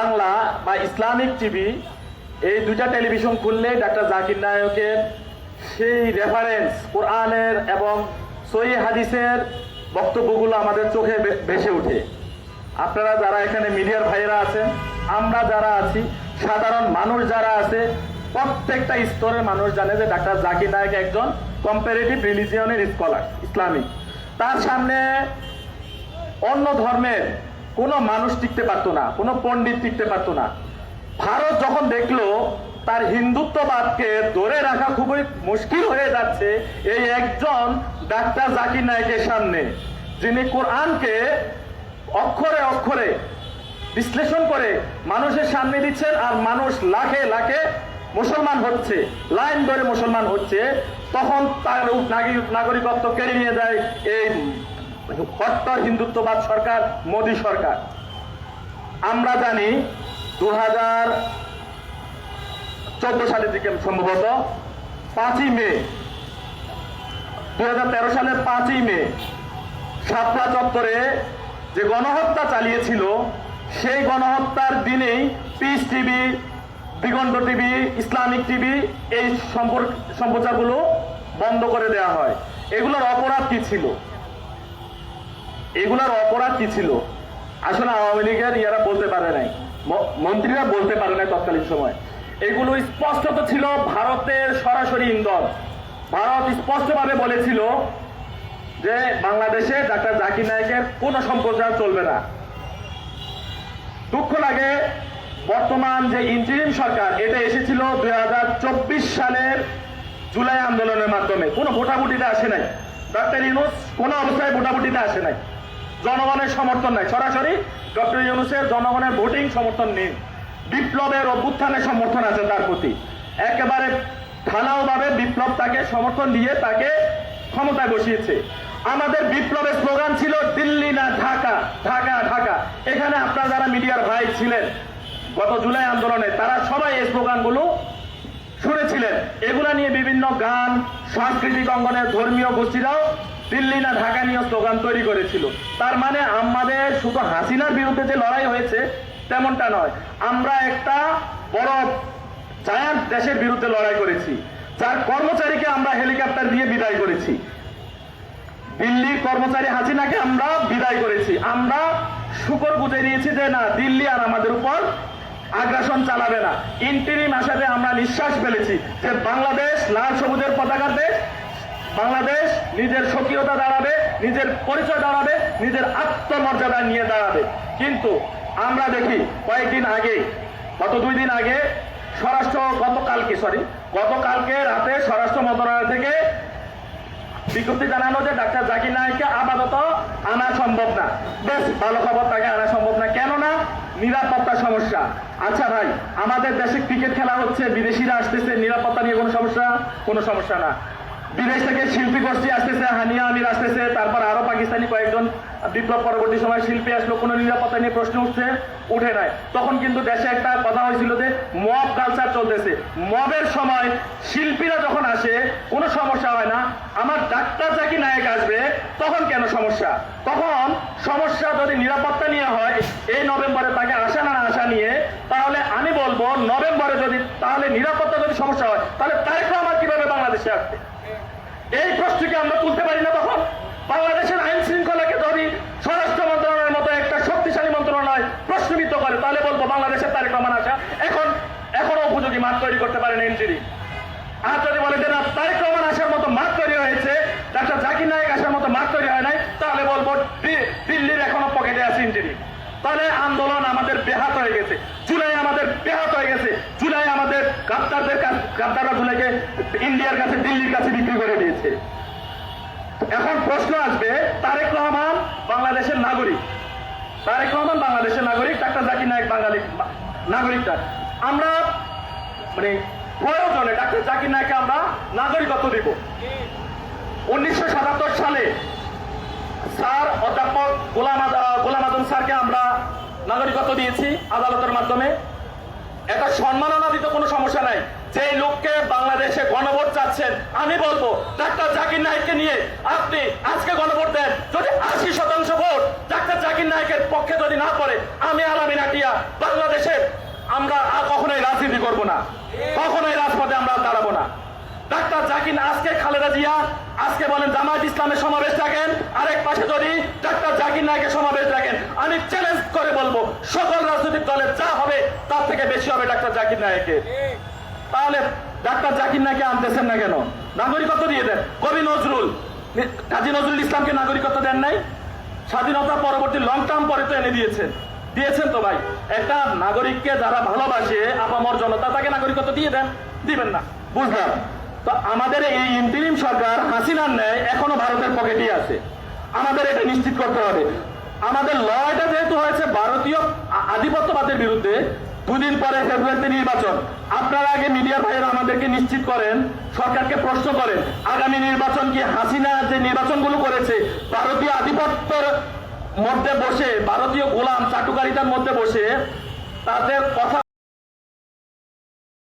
বাংলা বা Islamic TV, এই দুইটা টেলিভিশন খুললে ডাক্তার জাকির নায়কের সেই রেফারেন্স কোরআনের এবং সই হাদিসের বক্তব্যগুলো আমাদের চোখে ভেসে ওঠে। আপনারা যারা এখানে মিডিয়ার ভাইয়েরা আছেন, আমরা যারা আছি, সাধারণ মানুষ যারা আছে, প্রত্যেকটা স্তরের মানুষ জানে যে ডাক্তার জাকির নায়ক একজন কম্পারেটিভ রিলিজিয়নের স্কলার ইসলামিক। তার সামনে অন্য ধর্মের কোনো মানুষ টিকতে পারতো না, কোনো পণ্ডিত টিকতে পারতো না। ভারত যখন দেখল, তার হিন্দুত্ববাদকে ধরে রাখা খুবই মুশকিল হয়ে যাচ্ছে এই একজন ডাক্তার জাকির নায়কের সামনে, যিনি কোরআনকে অক্ষরে অক্ষরে বিশ্লেষণ করে মানুষের সামনে দিচ্ছেন আর মানুষ লাখে লাখে মুসলমান হচ্ছে, লাইন ধরে মুসলমান হচ্ছে, তখন তার নাগরিকত্ব কেড়ে নিয়ে যায় এই কট্টর হিন্দুত্ববাদ সরকার, মোদী সরকার। আমরা জানি দু হাজার চোদ্দ সালের দিকে সম্ভবত, পাঁচই মে দু হাজার তেরো সালের পাঁচই মে শাপলা চত্বরে যে গণহত্যা চালিয়েছিল, সেই গণহত্যার দিনেই peace TV Diganta TV Islamic TV এই সম্পর্ক সম্প্রচারগুলো বন্ধ করে দেওয়া হয়। এগুলোর অপরাধ কি ছিল? এগুলার অপরাধ কি ছিল? আসলে আওয়ামী লীগের ইয়ারা বলতে পারে নাই। মন্ত্রীরা বলতে পারে নাই তৎকালীন সময়। এগুলো স্পষ্টত ছিল ভারতের সরাসরি ইন্ধন। ভারত স্পষ্টভাবে বলেছিল যে বাংলাদেশে ডাক্তার জাকির নায়কের কোনো সম্প্রচার চলবে না। দুঃখ লাগে বর্তমান যে ইন্টারিম সরকার, এটা এসেছিল দুই হাজার চব্বিশ সালের জুলাই আন্দোলনের মাধ্যমে। কোনো ভোটাভুটিতে আসে নাই। ডাক্তার ইউনুস কোনো অবস্থায় ভোটাভুটিতে আসে নাই। জনগণের সমর্থন নাই। সরাসরি ডক্টর ইউনুসের জনগণের ভোটিং সমর্থন নেই। বিপ্লবের অভ্যুত্থানের সমর্থন আছে তার প্রতি। একেবারে ঢালাওভাবে বিপ্লব তাকে সমর্থন দিয়ে তাকে ক্ষমতায় বসিয়েছে। আমাদের বিপ্লবের স্লোগান ছিল, দিল্লি না ঢাকা ঢাকা ঢাকা। এখানে আপনারা যারা মিডিয়ার ভাই ছিলেন, গত জুলাই আন্দোলনে তারা সবাই এই স্লোগানগুলো শুনেছিলেন। এগুলা নিয়ে বিভিন্ন গান, সাংস্কৃতিক অঙ্গনের ধর্মীয় গোষ্ঠীরাও দিল্লি না ঢাকা নিয়ে স্লোগান তৈরি করেছিল। তার মানে আমাদের শুধু হাসিনার বিরুদ্ধে যে লড়াই হয়েছে, তেমনটা নয়। আমরা একটা বড় জায়ান্ট দেশের বিরুদ্ধে লড়াই করেছি। যার কর্মচারীকে আমরা হেলিকপ্টার দিয়ে বিদায় করেছি। দিল্লির কর্মচারী হাসিনাকে আমরা বিদায় করেছি। আমরা শুকর বুঝে নিয়েছি যে না, দিল্লি আর আমাদের উপর আগ্রাসন চালাবে না। ইন্টিরিম আসাতে আমরা নিঃশ্বাস ফেলেছি যে বাংলাদেশ লাল সবুজের পতাকার দেশ বাংলাদেশ নিজের স্বকীয়তা দাঁড়াবে, নিজের পরিচয় দাঁড়াবে, নিজের আত্মমর্যাদা নিয়ে দাঁড়াবে। কিন্তু আমরা দেখি কয়েকদিন আগে, গত দুই দিন আগে স্বরাষ্ট্র গতকালকে সরি গতকালকে রাতে স্বরাষ্ট্র মন্ত্রণালয় থেকে বিজ্ঞপ্তি জানানো যে ডাক্তার জাকির নায়ককে আপাতত আনা সম্ভব না। বেশ, ভালো খবর, তাকে আনা সম্ভব না। কেননা নিরাপত্তা সমস্যা। আচ্ছা ভাই, আমাদের দেশে ক্রিকেট খেলা হচ্ছে, বিদেশিরা আসতেছে, নিরাপত্তা নিয়ে কোনো সমস্যা? কোনো সমস্যা না। বিদেশ থেকে শিল্পী গোষ্ঠী আসতেছে, হানিয়া আমির আসতেছে, তারপর আরও পাকিস্তানি কয়েকজন বিপ্লব পরবর্তী সময় শিল্পী আসলো, কোনো নিরাপত্তা নিয়ে প্রশ্ন উঠছে, উঠে নাই। তখন কিন্তু দেশে একটা কথা হয়েছিল যে মব কালচার চলতেছে। মবের সময় শিল্পীরা যখন আসে, কোনো সমস্যা হয় না, আমার ডাক্তার চাকি নায়ক আসবে, তখন কেন সমস্যা? তখন সমস্যা যদি নিরাপত্তা নিয়ে হয়, এই নভেম্বরে তাকে আসা না আসা নিয়ে, তাহলে আমি বলব, নভেম্বরে যদি তাহলে নিরাপত্তা যদি সমস্যা হয়, তাহলে তারেক রহমান কীভাবে বাংলাদেশে আসবে? এই প্রশ্নকে আমরা তুলতে পারি না তখন বাংলাদেশের আইন শৃঙ্খলাকে যদি স্বরাষ্ট্র মন্ত্রণালয়ের মতো একটা শক্তিশালী মন্ত্রণালয় প্রশ্নবিদ্ধ করে, তাহলে বলব বাংলাদেশের তারেক রহমান আসা এখন, এখনও উপযোগী মাঠ তৈরি করতে পারেন এনজিডি। আর যদি বলে যে না, তারেক রহমান আসার মতো মাঠ তৈরি হয়েছে, ডাক্তার জাকির নায়ক আসার মতো মাঠ তৈরি হয় নাই, তাহলে বলব দিল্লির এখনও পকেটে আছে ইঞ্জিনি তাহলে আন্দোলন আমাদের বেহাত হয়ে গেছে। জুলাই আমাদের বেহাত হয়ে গেছে। জুলাই আমাদের গাদ্দারদের গাদ্দাররা জুলাইকে ইন্ডিয়ার কাছে, দিল্লির কাছে বিক্রি করে দিয়েছে এখন প্রশ্ন আসবে, তারেক রহমান বাংলাদেশের নাগরিক। তারেক রহমান বাংলাদেশের নাগরিক, ডাক্তার জাকির নায়ক বাঙালি নাগরিকটা। আমরা মানে প্রয়োজনে ডাক্তার জাকির নায়ককে আমরা নাগরিকত্ব দিব। উনিশশো সাতাত্তর সালে স্যার অধ্যাপক গোলাম গোলাম আদম স্যারকে আমরা নাগরিকত্ব দিয়েছি আদালতের মাধ্যমে। এটা সম্মাননা দিতে কোনো সমস্যা নাই। যে লোককে বাংলাদেশে গণভোট চাচ্ছেন, আমি বলব, ডাক্তার জাকির নায়ককে নিয়ে আপনি আজকে গণভোট দেন। যদি আশি শতাংশ ভোট ডাক্তার জাকির নায়কের পক্ষে যদি না পড়ে, আমি আলামিনা টিয়া বাংলাদেশের আমরা আর কখনোই রাজনীতি করব না। কখনোই রাজপথে আমরা দাঁড়াবো না। ডাক্তার জাকির, আজকে খালেদা জিয়া, আজকে বলেন জামায়াত ইসলামের সমাবেশ ডাকেন আরেক পাশে যদি ডাক্তার জাকির নায়কের সমাবেশ ডাকেন আমি চ্যালেঞ্জ করে বলব, সকল রাজনৈতিক দলের যা হবে, তার থেকে বেশি হবে ডাক্তার জাকির নায়কের তাহলে ডাক্তার জাকির নাকি আনতেছেন না কেন? নাগরিকত্ব দিয়ে দেন। কবি নজরুল কাজী নজরুল ইসলামকে নাগরিকত্ব দেন নাই। স্বাধীনতা পরবর্তী লং টার্ম পরে তো এনে দিয়েছেন দিয়েছেন তো ভাই। একটা নাগরিককে যারা ভালোবাসে, আপামর জনতা, তাকে নাগরিকত্ব দিয়ে দেন। দিবেন না। বুঝলাম। তো আমাদের এই ইন্টারিম সরকার হাসিনার ন্যায় এখনও ভারতের পকেটেই আছে। আমাদের এটা নিশ্চিত করতে হবে। আমাদের লড়াইটা যেহেতু হয়েছে ভারতীয় আধিপত্যবাদের বিরুদ্ধে, দুদিন পরে ফেব্রুয়ারিতে নির্বাচন। আপনারা আগে মিডিয়া ভাইয়েরা আমাদেরকে নিশ্চিত করেন, সরকারকে প্রশ্ন করেন, আগামী নির্বাচন কি হাসিনা যে নির্বাচনগুলো করেছে, ভারতীয় আধিপত্যের মধ্যে বসে, ভারতীয় গোলাম চাটুকারিতার মধ্যে বসে, তাদের কথা